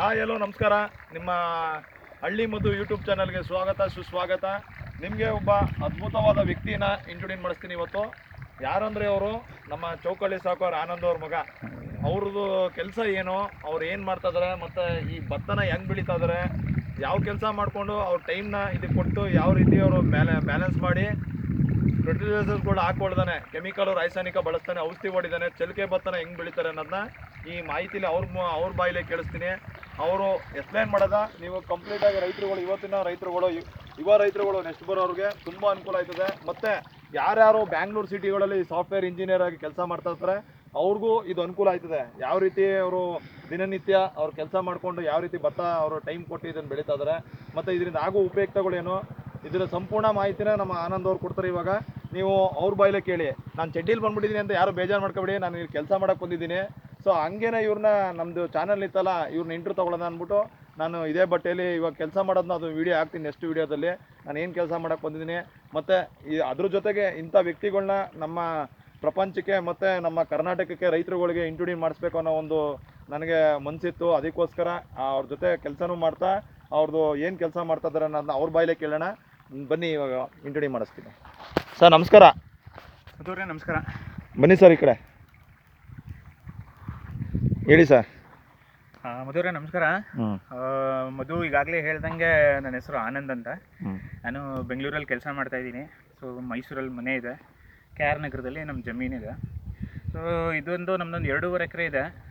Hi ಎಲ್ಲೋ ನಮಸ್ಕಾರ. ನಿಮ್ಮ ಹಳ್ಳಿ ಮದ್ದು ಯೂಟ್ಯೂಬ್ ಚಾನಲ್ಗೆ ಸ್ವಾಗತ, ಸುಸ್ವಾಗತ. ನಿಮಗೆ ಒಬ್ಬ ಅದ್ಭುತವಾದ ವ್ಯಕ್ತಿನ ಇಂಟ್ರೊಡ್ಯೂಸ್ ಮಾಡಿಸ್ತೀನಿ ಇವತ್ತು. ಯಾರಂದರೆ ಅವರು? ನಮ್ಮ ಚೌಕಳ್ಳಿ ಸಾಕೋರ್ ಆನಂದ್ ಅವ್ರ ಮಗ. ಅವ್ರದ್ದು ಕೆಲಸ ಏನು? ಅವ್ರು ಏನು ಮಾಡ್ತಾ ಇದಾರೆ? ಮತ್ತು ಈ ಭತ್ತನ ಹೆಂಗೆ ಬೆಳೀತಾ ಇದಾರೆ? ಯಾವ ಕೆಲಸ ಮಾಡಿಕೊಂಡು ಅವ್ರ ಟೈಮ್ನ ಇದಕ್ಕೆ ಕೊಟ್ಟು ಯಾವ ರೀತಿ ಅವರು ಬ್ಯಾಲೆ ಬ್ಯಾಲೆನ್ಸ್ ಮಾಡಿ ಫರ್ಟಿಲೈಸರ್ಸ್ಗಳು ಹಾಕೊಳ್ದಾನೆ ಕೆಮಿಕಲ್ ರಾಸಾಯನಿಕ ಬಳಸ್ತಾನೆ, ಔಷಧಿ ಹೊಡಿದಾನೆ, ಚಲಿಕೆ ಭತ್ತನ ಹೆಂಗ್ ಬೆಳಿತಾರೆ ಅನ್ನೋದನ್ನ ಈ ಮಾಹಿತಿಲಿ ಅವ್ರ ಅವ್ರ ಬಾಯಿಲೆ ಕೇಳಿಸ್ತೀನಿ. ಅವರು ಎಕ್ಸ್ಪ್ಲೈನ್ ಮಾಡೋದ, ನೀವು ಕಂಪ್ಲೀಟ್ ಆಗಿ ರೈತರುಗಳು, ಇವತ್ತಿನ ರೈತರುಗಳು ಯುವ ರೈತರುಗಳು ನೆಕ್ಸ್ಟ್ ಬರೋರಿಗೆ ತುಂಬ ಅನುಕೂಲ ಆಯ್ತದೆ. ಮತ್ತೆ ಯಾರ್ಯಾರು ಬ್ಯಾಂಗ್ಳೂರ್ ಸಿಟಿಗಳಲ್ಲಿ ಸಾಫ್ಟ್ವೇರ್ ಇಂಜಿನಿಯರ್ ಆಗಿ ಕೆಲಸ ಮಾಡ್ತಾ ಇರ್ತಾರೆ, ಅವ್ರಿಗೂ ಇದು ಅನುಕೂಲ ಆಯ್ತದೆ. ಯಾವ ರೀತಿ ಅವರು ದಿನನಿತ್ಯ ಅವ್ರು ಕೆಲಸ ಮಾಡಿಕೊಂಡು ಯಾವ ರೀತಿ ಭತ್ತ ಅವರು ಟೈಮ್ ಕೊಟ್ಟು ಇದನ್ನು ಬೆಳೀತಾ ಇದ್ದಾರೆ ಮತ್ತು ಇದರಿಂದ ಆಗೋ ಉಪಯುಕ್ತಗಳೇನು, ಇದರ ಸಂಪೂರ್ಣ ಮಾಹಿತಿನ ನಮ್ಮ ಆನಂದ್ ಅವ್ರು ಕೊಡ್ತಾರೆ ಇವಾಗ. ನೀವು ಅವ್ರ ಬಾಯಿಲೆ ಕೇಳಿ. ನಾನು ಚಡ್ಡಿಲಿ ಬಂದ್ಬಿಟ್ಟಿದ್ದೀನಿ ಅಂತ ಯಾರು ಬೇಜಾರು ಮಾಡ್ಕೊಬೇಡಿ, ನಾನು ಇಲ್ಲಿ ಕೆಲಸ ಮಾಡೋಕೆ ಬಂದಿದ್ದೀನಿ. ಸೊ ಹಂಗೇನೆ ಇವ್ರನ್ನ ನಮ್ಮದು ಚಾನಲ್ ಇತ್ತಲ್ಲ ಇವ್ರನ್ನ ಇಂಟ್ರ್ ತೊಗೊಳ್ಳೋಣ ಅಂದ್ಬಿಟ್ಟು ನಾನು ಇದೇ ಬಟ್ಟೆಯಲ್ಲಿ ಇವಾಗ ಕೆಲಸ ಮಾಡೋದನ್ನ ಅದು ವಿಡಿಯೋ ಹಾಕ್ತೀನಿ ನೆಕ್ಸ್ಟ್ ವಿಡಿಯೋದಲ್ಲಿ ನಾನು ಏನು ಕೆಲಸ ಮಾಡೋಕ್ಕೆ ಬಂದಿದ್ದೀನಿ ಮತ್ತು ಈ ಅದ್ರ ಜೊತೆಗೆ ಇಂಥ ವ್ಯಕ್ತಿಗಳನ್ನ ನಮ್ಮ ಪ್ರಪಂಚಕ್ಕೆ ಮತ್ತು ನಮ್ಮ ಕರ್ನಾಟಕಕ್ಕೆ ರೈತರುಗಳಿಗೆ ಇಂಟ್ರೊಡ್ಯೂಸ್ ಮಾಡಿಸ್ಬೇಕು ಅನ್ನೋ ಒಂದು ನನಗೆ ಮನಸ್ಸಿತ್ತು ಅದಕ್ಕೋಸ್ಕರ ಅವ್ರ ಜೊತೆ ಕೆಲಸನೂ ಮಾಡ್ತಾ ಅವ್ರದ್ದು ಏನು ಕೆಲಸ ಮಾಡ್ತಾ ಇದ್ದಾರೆ ಅನ್ನೋದನ್ನ ಅವ್ರ ಬಾಯಿಲೆ ಕೇಳೋಣ. ಬನ್ನಿ ಇವಾಗ ಇಂಟ್ರೊಡ್ಯೂಸ್ ಮಾಡಿಸ್ತೀನಿ. ಸರ್ ನಮಸ್ಕಾರ. ನಮಸ್ಕಾರ. ಬನ್ನಿ ಸರ್ ಈ ಕಡೆ. ಹೇಳಿ ಸರ್. ಆ, ಮಧುರೇ ನಮಸ್ಕಾರ. ಆ, ಮಧು ಈಗಾಗಲೇ ಹೇಳ್ದಂಗೆ ನನ್ನ ಹೆಸರು ಆನಂದ್ ಅಂತ. ನಾನು ಬೆಂಗಳೂರಲ್ಲಿ ಕೆಲಸ ಮಾಡ್ತಾ ಇದ್ದೀನಿ. ಸೊ ಮೈಸೂರಲ್ಲಿ ಮನೆ ಇದೆ. ಕೆ ಆರ್ ನಗರದಲ್ಲಿ ನಮ್ಮ ಜಮೀನಿದೆ ಸೊ ಇದೊಂದು ನಮ್ಮದೊಂದು ಎರಡೂವರೆ ಎಕರೆ ಇದೆ.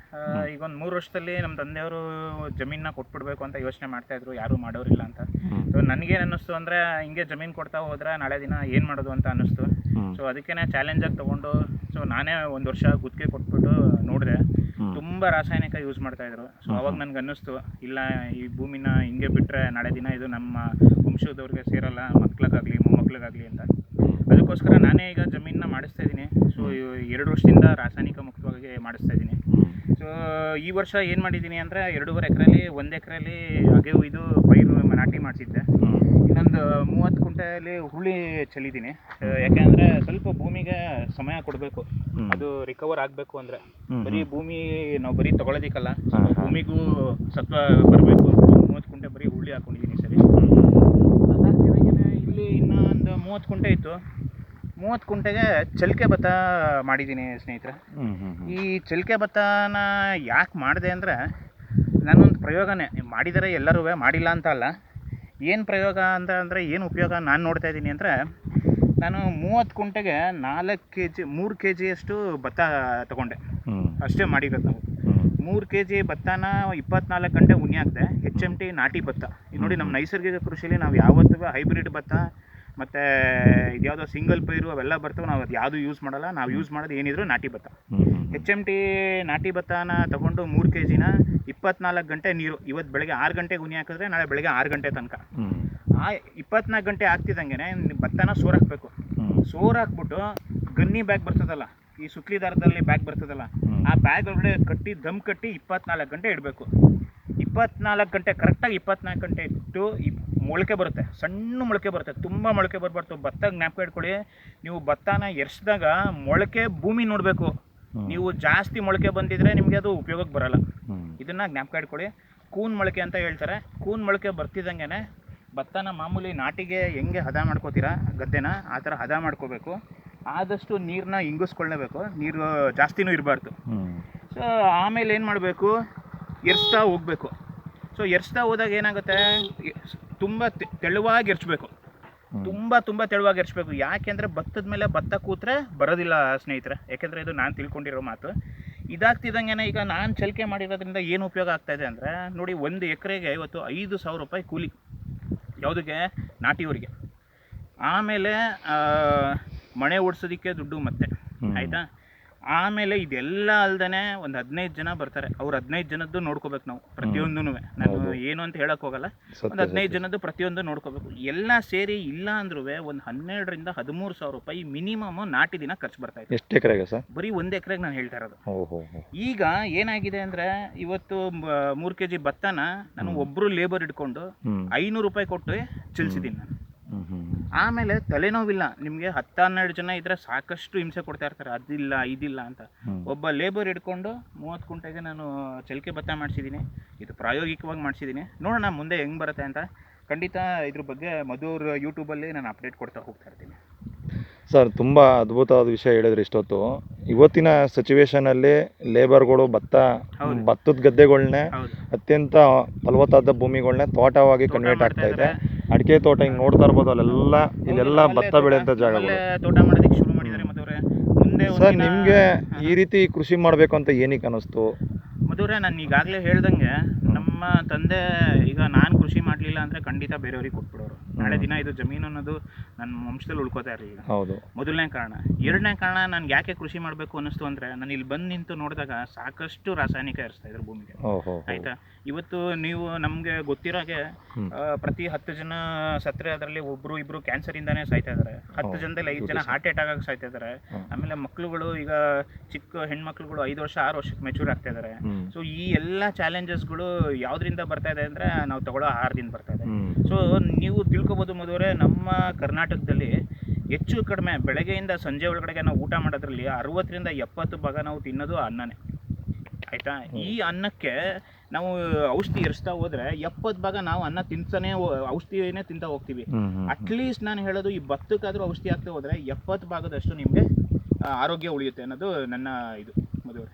ಈಗ ಒಂದು ಮೂರು ವರ್ಷದಲ್ಲಿ ನಮ್ಮ ತಂದೆಯವರು ಜಮೀನ ಕೊಟ್ಬಿಡ್ಬೇಕು ಅಂತ ಯೋಚನೆ ಮಾಡ್ತಾ ಇದ್ರು. ಯಾರು ಮಾಡೋರಿಲ್ಲ ಅಂತ. ಸೊ ನನಗೇನು ಅನ್ನಿಸ್ತು ಅಂದ್ರೆ ಹಿಂಗೆ ಜಮೀನ್ ಕೊಡ್ತಾ ಹೋದ್ರೆ ನಾಳೆ ದಿನ ಏನು ಮಾಡೋದು ಅಂತ ಅನ್ನಿಸ್ತು. ಸೊ ಅದಕ್ಕೆ ಚಾಲೆಂಜಾಗಿ ತಗೊಂಡು ಸೊ ನಾನೇ ಒಂದು ವರ್ಷ ಗುತ್ತಿಗೆ ಕೊಟ್ಬಿಟ್ಟು ನೋಡಿದೆ. ತುಂಬ ರಾಸಾಯನಿಕ ಯೂಸ್ ಮಾಡ್ತಾ ಇದ್ರು. ಸೊ ಅವಾಗ ನನ್ಗೆ ಅನ್ನಿಸ್ತು ಇಲ್ಲ ಈ ಭೂಮಿನ ಹಿಂಗೆ ಬಿಟ್ರೆ ನಾಳೆ ದಿನ ಇದು ನಮ್ಮ ವಂಶದವ್ರಿಗೆ ಸೇರಲ್ಲ ಮಕ್ಳಿಗಾಗ್ಲಿ ಮೊಮ್ಮಕ್ಳಿಗಾಗ್ಲಿ ಅಂತ. ಅದಕ್ಕೋಸ್ಕರ ನಾನೇ ಈಗ ಜಮೀನನ್ನ ಮಾಡಿಸ್ತಾ ಇದ್ದೀನಿ. ಸೊ ಎರಡು ವರ್ಷದಿಂದ ರಾಸಾಯನಿಕ ಮುಕ್ತವಾಗಿ ಮಾಡಿಸ್ತಾ ಇದ್ದೀನಿ. ಸೊ ಈ ವರ್ಷ ಏನು ಮಾಡಿದ್ದೀನಿ ಅಂದರೆ ಎರಡೂವರೆ ಎಕರೆಯಲ್ಲಿ ಒಂದು ಎಕರೆಯಲ್ಲಿ ಹಾಗೆ ಇದು ಪೈರು ನಾಟಿ ಮಾಡಿಸಿದ್ದೆ ಇನ್ನೊಂದು ಮೂವತ್ತು ಕುಂಟೆಯಲ್ಲಿ ಹುಳಿ ಚೆಲ್ಲಿದ್ದೀನಿ. ಯಾಕೆಂದರೆ ಸ್ವಲ್ಪ ಭೂಮಿಗೆ ಸಮಯ ಕೊಡಬೇಕು. ಅದು ರಿಕವರ್ ಆಗಬೇಕು ಅಂದ್ರೆ. ಬರೀ ಭೂಮಿ ನಾವು ಬರೀ ತಗೊಳೋದಿಕ್ಕಲ್ಲ. ಭೂಮಿಗೂ ಸತ್ವ ಬರಬೇಕು. ಮೂವತ್ತು ಕುಂಟೆ ಬರೀ ಹುಳಿ ಹಾಕೊಂಡಿದ್ದೀನಿ ಸರಿ. ಇಲ್ಲಿ ಇನ್ನೊಂದು ಮೂವತ್ತು ಕುಂಟೆ ಇತ್ತು. ಮೂವತ್ತು ಕುಂಟೆಗೆ ಚಲ್ಕೆ ಭತ್ತ ಮಾಡಿದ್ದೀನಿ ಸ್ನೇಹಿತರೆ. ಈ ಚಲ್ಕೆ ಭತ್ತನ ಯಾಕೆ ಮಾಡಿದೆ ಅಂದರೆ ನಾನೊಂದು ಪ್ರಯೋಗನೇ. ಮಾಡಿದರೆ ಎಲ್ಲರೂ ಮಾಡಿಲ್ಲ ಅಂತ ಅಲ್ಲ. ಏನು ಪ್ರಯೋಗ ಅಂತ ಅಂದರೆ ಏನು ಉಪಯೋಗ ನಾನು ನೋಡ್ತಾ ಇದ್ದೀನಿ ಅಂದರೆ ನಾನು ಮೂವತ್ತು ಕುಂಟೆಗೆ ನಾಲ್ಕು ಕೆ ಜಿ ಮೂರು ಕೆ ಜಿಯಷ್ಟು ಭತ್ತ ತಗೊಂಡೆ. ಅಷ್ಟೇ ಮಾಡಿರೋದು ನಾವು. ಮೂರು ಕೆ ಜಿ ಭತ್ತನ ಇಪ್ಪತ್ನಾಲ್ಕು ಗಂಟೆ ಉನಿ ಹಾಕಿದೆ ಎಚ್ ಎಂ ಟಿ ನಾಟಿ ಭತ್ತ. ಇಲ್ಲಿ ನೋಡಿ ನಮ್ಮ ನೈಸರ್ಗಿಕ ಕೃಷಿಲಿ ನಾವು ಯಾವತ್ತೂ ಹೈಬ್ರಿಡ್ ಭತ್ತ ಮತ್ತು ಇದ್ಯಾವುದೋ ಸಿಂಗಲ್ ಪೈರು ಅವೆಲ್ಲ ಬರ್ತವೆ. ನಾವು ಅದು ಯಾವುದು ಯೂಸ್ ಮಾಡಲ್ಲ. ನಾವು ಯೂಸ್ ಮಾಡೋದು ಏನಿದ್ರು ನಾಟಿ ಭತ್ತ. ಎಚ್ ಎಂ ಟಿ ನಾಟಿ ಭತ್ತನ ತಗೊಂಡು ಮೂರು ಕೆ ಜಿನ ಇಪ್ಪತ್ನಾಲ್ಕು ಗಂಟೆ ನೀರು. ಇವತ್ತು ಬೆಳಗ್ಗೆ ಆರು ಗಂಟೆಗೆ ಉನಿ ಹಾಕಿದ್ರೆ ನಾಳೆ ಬೆಳಗ್ಗೆ ಆರು ಗಂಟೆ ತನಕ. ಆ ಇಪ್ಪತ್ನಾಲ್ಕು ಗಂಟೆ ಆಗ್ತಿದ್ದಂಗೆ ಭತ್ತನ ಸೋರ್ ಹಾಕ್ಬೇಕು ಸೋರ್ ಹಾಕ್ಬಿಟ್ಟು ಗನ್ನಿ ಬ್ಯಾಗ್ ಬರ್ತದಲ್ಲ ಈ ಸುತ್ಲಿ ದಾರದಲ್ಲಿ ಬ್ಯಾಗ್ ಬರ್ತದಲ್ಲ ಆ ಬ್ಯಾಗ್ ಒಳಗಡೆ ಕಟ್ಟಿ ದಮ್ ಕಟ್ಟಿ ಇಪ್ಪತ್ನಾಲ್ಕು ಗಂಟೆ ಇಡಬೇಕು. ಇಪ್ಪತ್ನಾಲ್ಕು ಗಂಟೆ ಕರೆಕ್ಟಾಗಿ ಇಪ್ಪತ್ನಾಲ್ಕು ಗಂಟೆ ಇಟ್ಟು ಮೊಳಕೆ ಬರುತ್ತೆ. ಸಣ್ಣ ಮೊಳಕೆ ಬರುತ್ತೆ. ತುಂಬ ಮೊಳಕೆ ಬರಬಾರ್ದು. ಭತ್ತ ಜ್ಞಾಪಕ ಇಟ್ಕೊಳ್ಳಿ. ನೀವು ಭತ್ತನ ಎರ್ಸಿದಾಗ ಮೊಳಕೆ ಭೂಮಿ ನೋಡಬೇಕು. ನೀವು ಜಾಸ್ತಿ ಮೊಳಕೆ ಬಂದಿದ್ರೆ ನಿಮಗೆ ಅದು ಉಪಯೋಗಕ್ಕೆ ಬರಲ್ಲ. ಇದನ್ನು ಜ್ಞಾಪಕ ಇಟ್ಕೊಳ್ಳಿ. ಕೂನ್ ಮೊಳಕೆ ಅಂತ ಹೇಳ್ತಾರೆ. ಕೂನ್ ಮೊಳಕೆ ಬರ್ತಿದ್ದಂಗೆ ಭತ್ತನ ಮಾಮೂಲಿ ನಾಟಿಗೆ ಹೆಂಗೆ ಹದ ಮಾಡ್ಕೋತೀರಾ ಗದ್ದೆನ ಆ ಥರ ಹದ ಮಾಡ್ಕೋಬೇಕು. ಆದಷ್ಟು ನೀರನ್ನ ಇಂಗಿಸ್ಕೊಳ್ಳೇಬೇಕು. ನೀರು ಜಾಸ್ತಿನೂ ಇರಬಾರ್ದು. ಸೊ ಆಮೇಲೆ ಏನು ಮಾಡಬೇಕು? ಎರ್ಸ್ತಾ ಹೋಗಬೇಕು. ಸೊ ಎರ್ಸ್ತಾ ಹೋದಾಗ ಏನಾಗುತ್ತೆ? ತುಂಬ ತೆಳುವಾಗಿ ಎರ್ಚ್ಬೇಕು. ತುಂಬ ತುಂಬ ತೆಳುವಾಗಿ ಎರ್ಚ್ಬೇಕು. ಯಾಕೆಂದರೆ ಭತ್ತದ ಮೇಲೆ ಭತ್ತ ಕೂತ್ರೆ ಬರೋದಿಲ್ಲ ಸ್ನೇಹಿತರೆ. ಯಾಕೆಂದರೆ ಇದು ನಾನು ತಿಳ್ಕೊಂಡಿರೋ ಮಾತು. ಇದಾಗ್ತಿದ್ದಂಗೆ ಈಗ ನಾನು ಚಲಿಕೆ ಮಾಡಿರೋದ್ರಿಂದ ಏನು ಉಪಯೋಗ ಆಗ್ತಾ ಇದೆ ಅಂದರೆ ನೋಡಿ ಒಂದು ಎಕರೆಗೆ ಇವತ್ತು ಐದು ಸಾವಿರ ರೂಪಾಯಿ ಕೂಲಿ. ಯಾವುದಕ್ಕೆ? ನಾಟಿಯವರಿಗೆ ಆಮೇಲೆ ಮಣೆ ಓಡಿಸೋದಕ್ಕೆ ದುಡ್ಡು ಮತ್ತೆ. ಆಯಿತಾ? ಆಮೇಲೆ ಇದೆಲ್ಲ ಅಲ್ದೇ ಒಂದು ಹದಿನೈದು ಜನ ಬರ್ತಾರೆ. ಅವ್ರು ಹದಿನೈದು ಜನದ್ದು ನೋಡ್ಕೋಬೇಕು ನಾವು ಪ್ರತಿಯೊಂದೂ ನಾನು ಏನು ಅಂತ ಹೇಳಕ್ ಹೋಗಲ್ಲ. ಒಂದು ಹದಿನೈದು ಜನದ್ದು ಪ್ರತಿಯೊಂದು ನೋಡ್ಕೋಬೇಕು. ಎಲ್ಲ ಸೇರಿ ಇಲ್ಲ ಅಂದ್ರೂ ಒಂದು ಹನ್ನೆರಡರಿಂದ ಹದಿಮೂರು ಸಾವಿರ ರೂಪಾಯಿ ಮಿನಿಮಮ್ ನಾಟಿ ದಿನ ಖರ್ಚು ಬರ್ತಾ ಇದೆ. ಎಷ್ಟು ಎಕರೆಗೆ ಸರ್? ಬರೀ ಒಂದು ಎಕರೆಗೆ ನಾನು ಹೇಳ್ತಾ ಇರೋದು. ಈಗ ಏನಾಗಿದೆ ಅಂದ್ರೆ ಇವತ್ತು ಮೂರು ಕೆ ಜಿ ಭತ್ತನ ನಾನು ಒಬ್ರು ಲೇಬರ್ ಇಟ್ಕೊಂಡು ಐನೂರು ರೂಪಾಯಿ ಕೊಟ್ಟು ಚಿಲ್ಸಿದ್ದೀನಿ ನಾನು. ಆಮೇಲೆ ತಲೆನೋವಿಲ್ಲ. ನಿಮಗೆ ಹತ್ತು ಹನ್ನೆರಡು ಜನ ಇದ್ರೆ ಸಾಕಷ್ಟು ಹಿಂಸೆ ಕೊಡ್ತಾ ಇರ್ತಾರೆ. ಅದಿಲ್ಲ ಇದಿಲ್ಲ ಅಂತ. ಒಬ್ಬ ಲೇಬರ್ ಹಿಡ್ಕೊಂಡು ಮೂವತ್ತು ಕುಂಟೆಗೆ ನಾನು ಚಲಿಕೆ ಭತ್ತ ಮಾಡಿಸಿದ್ದೀನಿ. ಇದು ಪ್ರಾಯೋಗಿಕವಾಗಿ ಮಾಡಿಸಿದ್ದೀನಿ. ನೋಡೋಣ ಮುಂದೆ ಹೆಂಗೆ ಬರುತ್ತೆ ಅಂತ. ಖಂಡಿತ ಇದ್ರ ಬಗ್ಗೆ ಮಧುರ್ ಯೂಟ್ಯೂಬಲ್ಲಿ ನಾನು ಅಪ್ಡೇಟ್ ಕೊಡ್ತಾ ಹೋಗ್ತಾ ಇರ್ತೀನಿ. ಸರ್ ತುಂಬ ಅದ್ಭುತವಾದ ವಿಷಯ ಹೇಳಿದ್ರೆ ಇಷ್ಟೊತ್ತು. ಇವತ್ತಿನ ಸಿಚುವೇಶನಲ್ಲಿ ಲೇಬರ್ಗಳು ಭತ್ತ. ಭತ್ತದ ಗದ್ದೆಗಳನ್ನೇ ಅತ್ಯಂತ ಫಲವತ್ತಾದ ಭೂಮಿಗಳನ್ನೇ ತೋಟವಾಗಿ ಕನ್ವರ್ಟ್ ಆಗ್ತಾ ಇದೆ. ಅಡಿಕೆ ತೋಟ ಹಿಂಗೆ ನೋಡ್ತಾ ಇರ್ಬೋದು ಅಲ್ಲೆಲ್ಲ ಇಲ್ಲೆಲ್ಲ ಭತ್ತ ಬೆಳೆಯಂಥ ತೋಟ- ಜಾಗಗಳು ತೋಟ ಮಾಡೋದಕ್ಕೆ ಶುರು ಮಾಡಿದ್ದಾರೆ ಮುಂದೆ ಸರ್ ನಿಮಗೆ ಈ ರೀತಿ ಕೃಷಿ ಮಾಡಬೇಕು ಅಂತ ಏನಕ್ಕೆ ಅನ್ನಿಸ್ತು ಮಧುರೆ ನಾನು ಈಗಾಗಲೇ ಹೇಳ್ದಂಗೆ ನಮ್ಮ ತಂದೆ ಈಗ ನಾನು ಕೃಷಿ ಮಾಡಲಿಲ್ಲ ಅಂದರೆ ಖಂಡಿತ ಬೇರೆಯವ್ರಿಗೆ ಕೊಟ್ಬಿಡೋರು. ನಾಳೆ ದಿನ ಇದು ಜಮೀನು ಅನ್ನೋದು ನನ್ನ ವಂಶದಲ್ಲಿ ಉಳ್ಕೋತಾ ಈಗ. ಹೌದು. ಮೊದಲನೇ ಕಾರಣ. ಎರಡನೇ ಕಾರಣ ನನ್ಗೆ ಯಾಕೆ ಕೃಷಿ ಮಾಡಬೇಕು ಅನ್ನಿಸ್ತು ಅಂದ್ರೆ ನಾನು ಇಲ್ಲಿ ಬಂದು ನಿಂತು ನೋಡಿದಾಗ ಸಾಕಷ್ಟು ರಾಸಾಯನಿಕ ಇರಿಸ್ತಾ ಇದ್ರು ಭೂಮಿಗೆ. ಓಹೋ ಆಯ್ತಾ? ಇವತ್ತು ನೀವು ನಮಗೆ ಗೊತ್ತಿರೋಗೆ ಹಾಗೆ ಆ, ಪ್ರತಿ ಹತ್ತು ಜನ ಸತ್ರೆ ಅದರಲ್ಲಿ ಒಬ್ರು ಇಬ್ರು ಕ್ಯಾನ್ಸರ್ ಇಂದಾನೆ ಸಾಯ್ತಾ ಇದಾರೆ. ಹತ್ತು ಜನದಲ್ಲಿ ಐದು ಜನ. ಹಾರ್ಟ್ ಅಟ್ಯಾಕ್ ಆಗಿ ಸಾಯ್ತಾ ಇದಾರೆ. ಹ್ಮ್. ಆಮೇಲೆ ಮಕ್ಳುಗಳು ಈಗ ಚಿಕ್ಕ ಹೆಣ್ಮಕ್ಳುಗಳು ಐದು ವರ್ಷ ಆರು ವರ್ಷಕ್ಕೆ ಮೆಚೂರ್ ಆಗ್ತಾ ಇದಾರೆ. ಹ್ಮ್. ಸೊ ಈ ಎಲ್ಲ ಚಾಲೆಂಜಸ್ಗಳು ಯಾವ್ದ್ರಿಂದ ಬರ್ತಾ ಇದೆ ಅಂದ್ರೆ ನಾವು ತಗೊಳ್ಳೋ ಆಹಾರದಿಂದ ಬರ್ತಾ ಇದೆ. ಹ್ಮ್. ಸೊ ನೀವು ತಿಳ್ಕೊಬೋದು ಮದುವರೆ ನಮ್ಮ ಕರ್ನಾಟಕದಲ್ಲಿ ಹೆಚ್ಚು ಕಡಿಮೆ ಬೆಳಗ್ಗೆಯಿಂದ ಸಂಜೆ ಒಳಗಡೆಗೆ ನಾವು ಊಟ ಮಾಡೋದ್ರಲ್ಲಿ ಅರವತ್ತರಿಂದ ಎಪ್ಪತ್ತು ಭಾಗ ನಾವು ತಿನ್ನೋದು ಅನ್ನನೇ. ಆಯಿತಾ? ಈ ಅನ್ನಕ್ಕೆ ನಾವು ಔಷಧಿ ಇರಿಸ್ತಾ ಹೋದ್ರೆ ಎಪ್ಪತ್ತು ಭಾಗ ನಾವು ಅನ್ನ ತಿಂತಾನೆ ಔಷಧಿನೇ ತಿಂತಾ ಹೋಗ್ತೀವಿ. ಅಟ್ಲೀಸ್ಟ್ ನಾನು ಹೇಳೋದು ಈ ಭತ್ತಕ್ಕಾದ್ರೂ ಔಷಧಿ ಹಾಕ್ತಾ ಹೋದ್ರೆ ಎಪ್ಪತ್ತು ಭಾಗದಷ್ಟು ನಿಮಗೆ ಆರೋಗ್ಯ ಉಳಿಯುತ್ತೆ ಅನ್ನೋದು ನನ್ನ ಇದು ಮದುವೆ